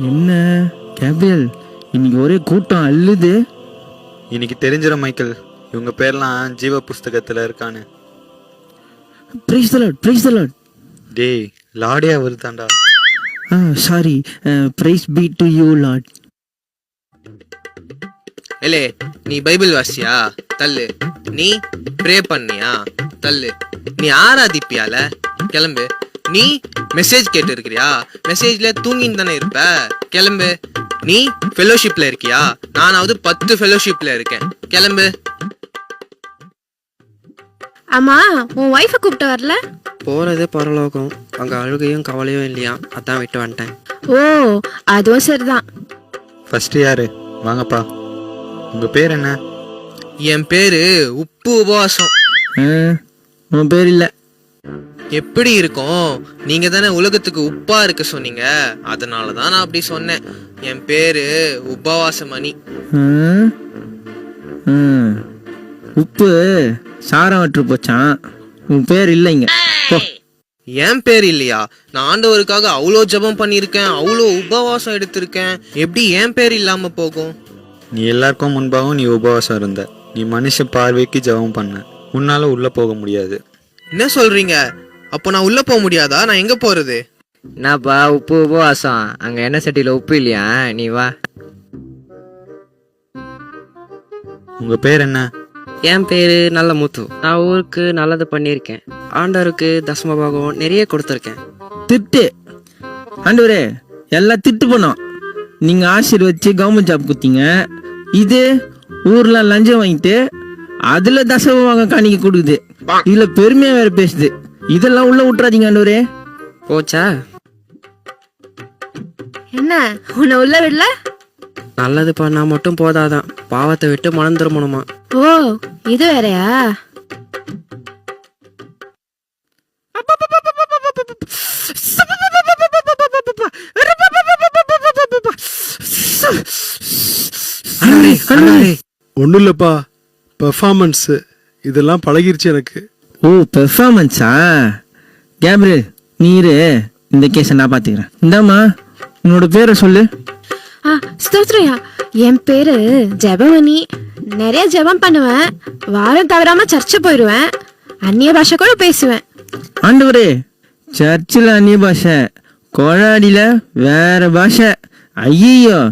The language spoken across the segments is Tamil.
என்ன? கேபியல் இன்னைக்கு ஒரே கூட்டம் அள்ளுது. இன்னைக்கு தெரிஞ்சிடும் மைக்கேல். இவங்க பேர்லாம் ஜீவ புஸ்தகத்துல இருக்கான்னு. Price the Lord praise the Lord டேய் லாடியா வருதாண்டா ஆ sorry praise be to you Lord ஏலே நீ பைபிள் வாசியா? தள்ளு. நீ ப்ரே பண்ணியா? தள்ளு. நீ ஆராதிப்பியால? கிளம்பு. நீ மெசேஜ் கேட்டு இருக்கிறியா மெசேஜ்ல தூங்கின்னு தானே இருப்ப? கிளம்பு. நீ ஃபெலோஷிப்ல இருக்கியா? நானாவது பத்து ஃபெலோஷிப்ல இருக்கேன். கிளம்பு. ஆமா உன் ஒய்ஃபை கூப்பிட்டு வரல? போறது பரலோகம். அங்க அழுகையும் கவலையும் இல்லையா? அதான் விட்டு வந்துட்டேன். ஓ அதுவும் சரிதான். ஃபர்ஸ்ட் யாரு? வாங்கப்பா. உங்க பேர் என்ன? என் பேரு உப்பு உபவாசம். உன் பேர் இல்லை. எப்படி இருக்கும்? நீங்க தானே உலகத்துக்கு உப்பா இருக்க சொன்னீங்க. அதனால தான் நான் அப்படி சொன்னேன். என் பேரு உபவாசமணி. ம். ம். உப்பு சாரம் வற்று போச்சான். உன் பேர் இல்லைங்க. போ. என் பேர் இல்லையா? நான் ஆண்டவருக்காக அவ்வளோ ஜெபம் பண்ணியிருக்கேன் அவ்வளோ உபவாசம் எடுத்திருக்கேன். எப்படி என் பேர் இல்லாம போகும்? நீ எல்லாருக்கும் முன்பாகவும் நீ உபவாசம் இருந்த. நீ மனுஷ பார்வைக்கு ஜெபம் பண்ண. உன்னால உள்ள போக முடியாது. என்ன சொல்றீங்க? அப்போ நான் உள்ள போக முடியாதா? நான் எங்க போறது? என்னப்பா உப்பு உபவாசம் அங்க எண்ணெய் சட்டியில உப்பு இல்லையா? நீ வா. உங்க பேர் என்ன? என் பேரு நல்ல முத்து நான் ஊருக்கு நல்லது பண்ணியிருக்கேன். ஆண்டவருக்கு தசமபாகம் நிறைய கொடுத்துருக்கேன். திட்டு. ஆண்டவரே எல்லாம் திட்டு பண்ணோம் நீங்க ஆசீர்வச்சு கவர்மெண்ட் ஜாப் கொடுத்தீங்க. இது ஊர்ல லஞ்சம் வாங்கிட்டு அதுல தசம வாங்க காணிக்க கொடுக்குது. இதுல பெருமையா வேற பேசுது. இதெல்லாம் உள்ள விட்டுறாதீங்க ஆண்டவரே போச்சா? என்ன உன்னை உள்ள விடல? நல்லது பண்ணா மட்டும் போதாதான் பாவத்தை விட்டு மனம் திரும்பணுமா? ஓ இது வேறயா? ஒன்றும் இல்லைப்பா. பெர்ஃபார்மன்ஸு இதெல்லாம் பழகிருச்சு எனக்கு. ஓ பெர்ஃபார்மன்ஸா கேப்ரியல் நீரு இந்த கேஸை நான் பாத்துக்கிறேன் இந்தாம்மா உன்னோட பேரை சொல்லு. ஆ ஸ்தோத்ரையா என் பேரு ஜெபமணி. நிறைய ஜெபம் பண்ணுவேன். வாரம் தவறாம சர்ச்சு போயிடுவேன். அந்நிய பாஷை கூட பேசுவேன். ஆண்டவரே சர்ச்சில் அந்நிய பாஷை கொழாடியில் வேற பாஷை. ஐயோ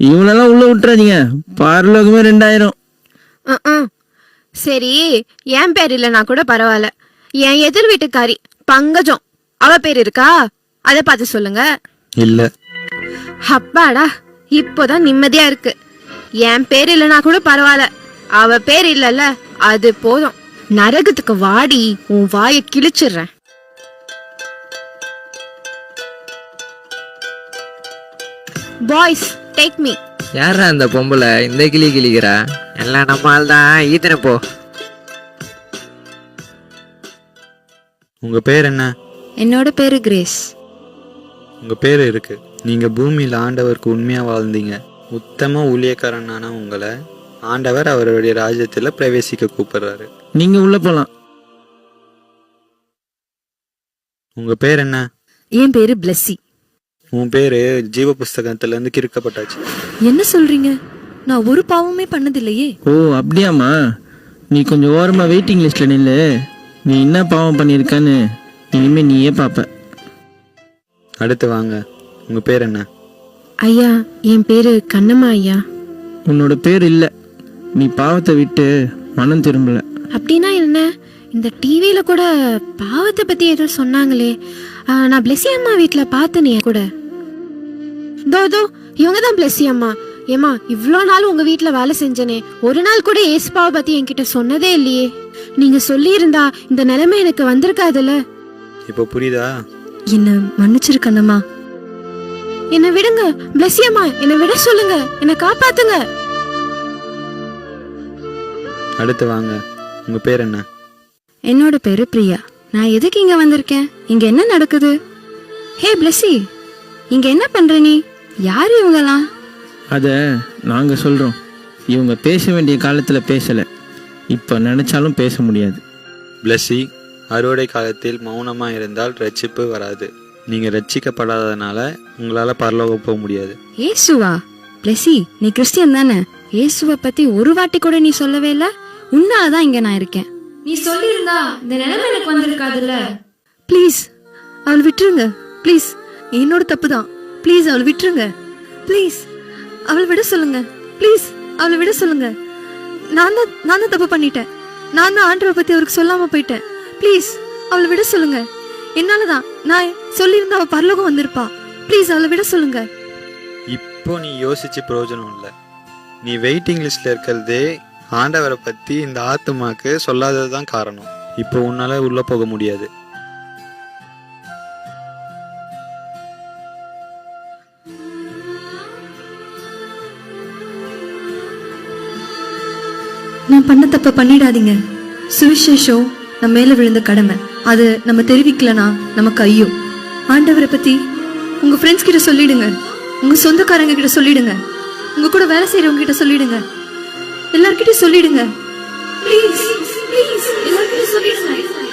இவனெல்லாம் உள்ள விட்டுறாதீங்க. பரலோகமே ரெண்டாயிரம். அஹ், அஹ். சரி என் பேர் இல்லைனா கூட பரவாயில்ல. என் எதிர் வீட்டுக்காரி பங்கஜம். அவ பேர் இருக்கா? அதை பார்த்து சொல்லுங்க. இல்ல. அப்பாடா இப்போதான் நிம்மதியா இருக்கு. என் பேர் இல்லைனா கூட பரவாயில்ல. அவ பேர் இல்லைல்ல அது போதும். நரகத்துக்கு வாடி உன் வாயை கிழிச்சிடுறேன். பாய்ஸ் டேக் மீ யாரா அந்த பொம்பளை? இந்த கிளி கிளிக்கிறா? எல்லாம் நம்ம ஆள் தான் ஈத்தனை போ. உங்க பேர் என்ன? என்னோட பேரு கிரேஸ். உங்க பேர் இருக்கு. நீங்க பூமியில ஆண்டவருக்கு உண்மையா வாழ்ந்தீங்க. உத்தம ஊழியக்காரனான உங்களை ஆண்டவர் அவருடைய ராஜ்யத்துல பிரவேசிக்க கூப்பிடுறாரு. நீங்க உள்ள போலாம். உங்க பேர் என்ன? என் பேரு பிளஸ்ஸி. உன் பேரு ஜீவ புஸ்தகத்துல இருந்து கிறுக்கப்பட்டாச்சு. என்ன சொல்றீங்க? நான் ஒரு பாவமே பண்ணதில்லையே. ஓ அப்படியாம்மா. நீ கொஞ்சம் ஓரமா வெயிட்டிங் லிஸ்ட்ல நில்லு. நீ என்ன பாவம் பண்ணியிருக்கான்னு இனிமே நீயே பார்ப்ப அடுத்து வாங்க. உங்க பேர் என்ன? ஐயா என் பேரு கண்ணம்மா ஐயா. உன்னோட பேர் இல்லை. நீ பாவத்தை விட்டு மனம் திரும்பல. அப்படின்னா என்ன? இந்த டிவியில கூட பாவத்தை பத்தி ஏதோ சொன்னாங்களே. நான் பிளெஸி அம்மா வீட்ல பார்த்தனே கூட. தோ தோ இவங்க தான் பிளெஸி அம்மா. ஏமா இவ்வளோ நாள் உங்க வீட்ல வேலை செஞ்சனே. ஒரு நாள் கூட ஏசுபாவை பத்தி என்கிட்ட சொன்னதே இல்லையே. நீங்க சொல்லியிருந்தா இந்த நிலைமை எனக்கு வந்திருக்காதுல்ல. இப்போ புரியுதா? என்ன மன்னிச்சிருக்கண்ணம்மா என்னை விடுங்க பிளெஸி அம்மா. என்னை விட சொல்லுங்க. என்னை காப்பாத்துங்க. அடுத்து வாங்க. உங்க பேர் என்ன? என்னோட பேரு பிரியா. நான் எதுக்கு இங்க வந்திருக்கேன்? இங்க என்ன நடக்குது? ஹே பிளஸ்ஸி இங்க என்ன பண்ற நீ? யாரு இவங்கலாம் அதை நாங்கள் சொல்கிறோம் இவங்க பேச வேண்டிய காலத்தில் பேசலை. இப்போ நினச்சாலும் பேச முடியாது. பிளஸி அறுவடை காலத்தில் மௌனமா இருந்தால் ரட்சிப்பு வராது. நீங்கள் ரட்சிக்கப்படாததுனால உங்களால் பரலோகம் போக முடியாது. ஏசுவா? பிளெஸி நீ கிறிஸ்டியன் தானே? இயேசுவை பத்தி ஒரு வாட்டி கூட நீ சொல்லவே இல்ல? உன்னாலதான் இங்க நான் இருக்கேன். நீ சொல்லியிருந்தா இந்த நிலைமை எனக்கு வந்திருக்காதுல்ல. ப்ளீஸ் அவளை விட்டுருங்க. ப்ளீஸ் என்னோட தப்பு தான். ப்ளீஸ் அவளை விட்டுருங்க. ப்ளீஸ் அவளை விட சொல்லுங்க. ப்ளீஸ் அவளை விட சொல்லுங்க. நான் தான் நான் தான் தப்பு பண்ணிட்டேன். நான் தான் ஆண்டவரை பத்தி அவருக்கு சொல்லாம போயிட்டேன். ப்ளீஸ் அவளை விட சொல்லுங்க. என்னால தான் நான் சொல்லியிருந்தா அவ பரலோகம் வந்திருப்பா. ப்ளீஸ் அவளை விட சொல்லுங்க. இப்போ நீ யோசிச்சு பிரயோஜனம் இல்லை. நீ வெயிட்டிங் லிஸ்ட்ல இருக்கிறதே ஆண்டவரை பத்தி இந்த ஆத்துமாக்கு சொல்லாதது தான் காரணம். இப்போ உன்னால உள்ள போக முடியாது. நான் பண்ண தப்ப பண்ணிடாதீங்க. சுவிசேஷம் நம்ம மேல விழுந்த கடமை. அது நம்ம தெரிவிக்கலனா நமக்கு ஐயோ. ஆண்டவரை பத்தி உங்க ஃப்ரெண்ட்ஸ் கிட்ட சொல்லிடுங்க. உங்க சொந்தக்காரங்க கிட்ட சொல்லிடுங்க. உங்க கூட வேலை செய்யறவங்க கிட்ட சொல்லிடுங்க. எல்லார்கிட்டையும் சொல்லிடுங்க. ப்ளீஸ் ப்ளீஸ் எல்லார்கிட்டயும் சொல்லிடுங்க.